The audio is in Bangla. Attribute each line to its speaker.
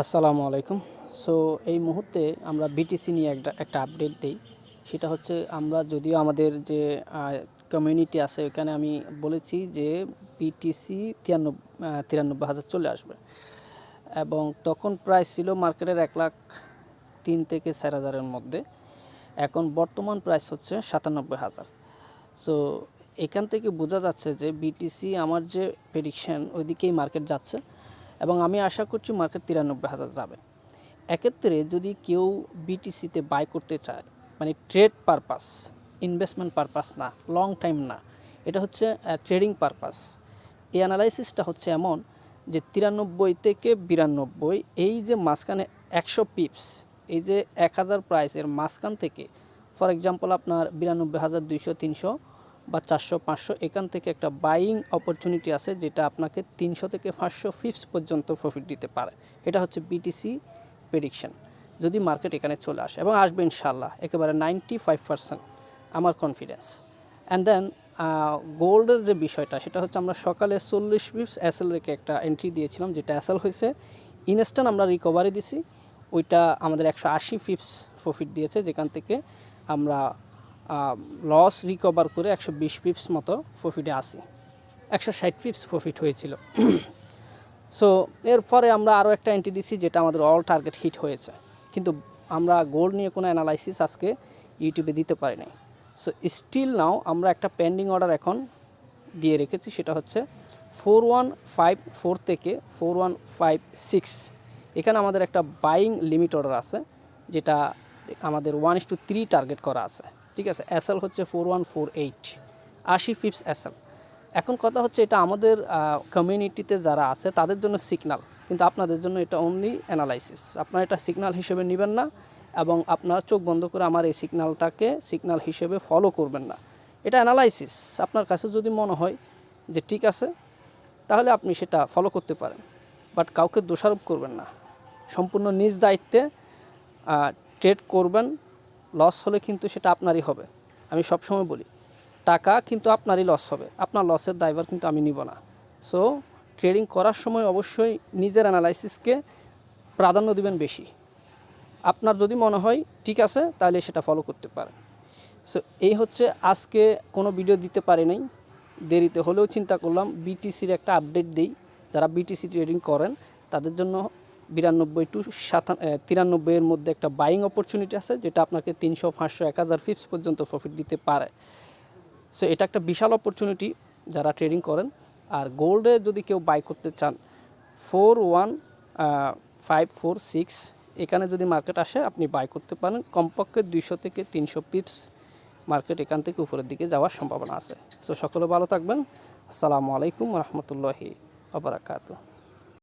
Speaker 1: আসসালামু আলাইকুম। সো এই মুহূর্তে আমরা বিটিসি নিয়ে একটা একটা আপডেট দিই। সেটা হচ্ছে আমরা যদিও আমাদের যে কমিউনিটি আছে, ওখানে আমি বলেছি যে বিটিসি তিরানব্বই তিরানব্বই হাজার চলে আসবে। এবং তখন প্রাইস ছিল মার্কেটের এক লাখ তিন থেকে চার হাজারের মধ্যে। এখন বর্তমান প্রাইস হচ্ছে সাতানব্বই হাজার। সো এখান থেকে বোঝা যাচ্ছে যে বিটিসি আমার যে প্রেডিকশন ওইদিকেই মার্কেট যাচ্ছে। এবং আমি আশা করছি মার্কেট তিরানব্বই হাজার যাবে। এক্ষেত্রে যদি কেউ বিটিসিতে বাই করতে চায় মানে ট্রেড পারপাস ইনভেস্টমেন্ট পারপাস না লং টাইম না, এটা হচ্ছে ট্রেডিং পারপাস এই অ্যানালাইসিসটা হচ্ছে এমন যে তিরানব্বই থেকে বিরানব্বই, এই যে মাঝখানে একশো পিপস এই যে এক হাজার প্রাইসের মাঝখান থেকে ফর এক্সাম্পল আপনার বিরানব্বই হাজার দুইশো তিনশো বা চারশো, পাঁচশো, এখান থেকে একটা বাইং অপরচুনিটি আছে যেটা আপনাকে তিনশো থেকে পাঁচশো ফিপস পর্যন্ত প্রফিট দিতে পারে। এটা হচ্ছে বিটিসি প্রেডিকশন যদি মার্কেট এখানে চলে আসে, এবং আসবে ইনশাল্লাহ একেবারে নাইনটি ফাইভ পার্সেন্ট আমার কনফিডেন্স অ্যান্ড দেন গোল্ডের যে বিষয়টা, সেটা হচ্ছে আমরা সকালে চল্লিশ পিপস অ্যাসেল রেখে একটা এন্ট্রি দিয়েছিলাম, যেটা অ্যাসেল হয়েছে। ইনস্ট্যান্ট আমরা রিকভারি দিছি, ওইটা আমাদের একশো আশি পিপস প্রফিট দিয়েছে, যেখান থেকে আমরা লস রিকভার করে একশো বিশ পিপস মতো প্রফিটে আসি একশো ষাট পিপস প্রফিট হয়েছিল। সো এরপরে আমরা আরও একটা এন্ট্রি দিছি, যেটা আমাদের অল টার্গেট হিট হয়েছে। কিন্তু আমরা গোল্ড নিয়ে কোনো অ্যানালাইসিস আজকে ইউটিউবে দিতে পারি নাই। সো স্টিল নাও আমরা একটা পেন্ডিং অর্ডার এখন দিয়ে রেখেছি, সেটা হচ্ছে ফোর ওয়ান ফাইভ ফোর থেকে ফোর ওয়ান ফাইভ সিক্স এখানে আমাদের একটা বাইং লিমিট অর্ডার আছে, যেটা আমাদের one is to three target করা আছে। ঠিক আছে এসএল হচ্ছে ফোর ওয়ান ফোর এইট আশি ফিপস এসএল এখন কথা হচ্ছে এটা আমাদের কমিউনিটিতে যারা আছে, তাদের জন্য সিগনাল কিন্তু আপনাদের জন্য এটা অনলি অ্যানালাইসিস আপনারা এটা সিগনাল হিসেবে নেবেন না এবং আপনারা চোখ বন্ধ করে আমার এই সিগনালটাকে সিগনাল হিসেবে ফলো করবেন না। এটা অ্যানালাইসিস আপনার কাছে যদি মনে হয় যে ঠিক আছে, তাহলে আপনি সেটা ফলো করতে পারেন। বাট কাউকে দোষারোপ করবেন না। সম্পূর্ণ নিজ দায়িত্বে ট্রেড করবেন লস হলে কিন্তু সেটা আপনারই হবে। আমি সবসময় বলি, টাকা কিন্তু আপনারই লস হবে। আপনার লসের দায়ভার কিন্তু আমি নিব না। সো ট্রেডিং করার সময় অবশ্যই নিজের অ্যানালাইসিসকে প্রাধান্য দিবেন বেশি। আপনার যদি মনে হয় ঠিক আছে, তাহলে সেটা ফলো করতে পারেন। সো এই হচ্ছে আজকে কোনো ভিডিও দিতে পারি নাই। দেরিতে হলেও চিন্তা করলাম বিটিসির একটা আপডেট দিই। যারা বিটিসি ট্রেডিং করেন, তাদের জন্য বিরানব্বই টু সাতান তিরানব্বইয়ের মধ্যে একটা বাইং অপরচুনিটি আছে, যেটা আপনাকে তিনশো, পাঁচশো, এক হাজার ফিপস পর্যন্ত প্রফিট দিতে পারে। সো এটা একটা বিশাল অপরচুনিটি যারা ট্রেডিং করেন। আর গোল্ডে যদি কেউ বাই করতে চান four one five four six এখানে যদি মার্কেট আসে, আপনি বাই করতে পারেন। কমপক্ষে দুইশো থেকে তিনশো পিপস মার্কেট এখান থেকে উপরের দিকে যাওয়ার সম্ভাবনা আছে। সো সকলে ভালো থাকবেন। আসসালামু আলাইকুম রহমতুল্লাহি আবরাকাতু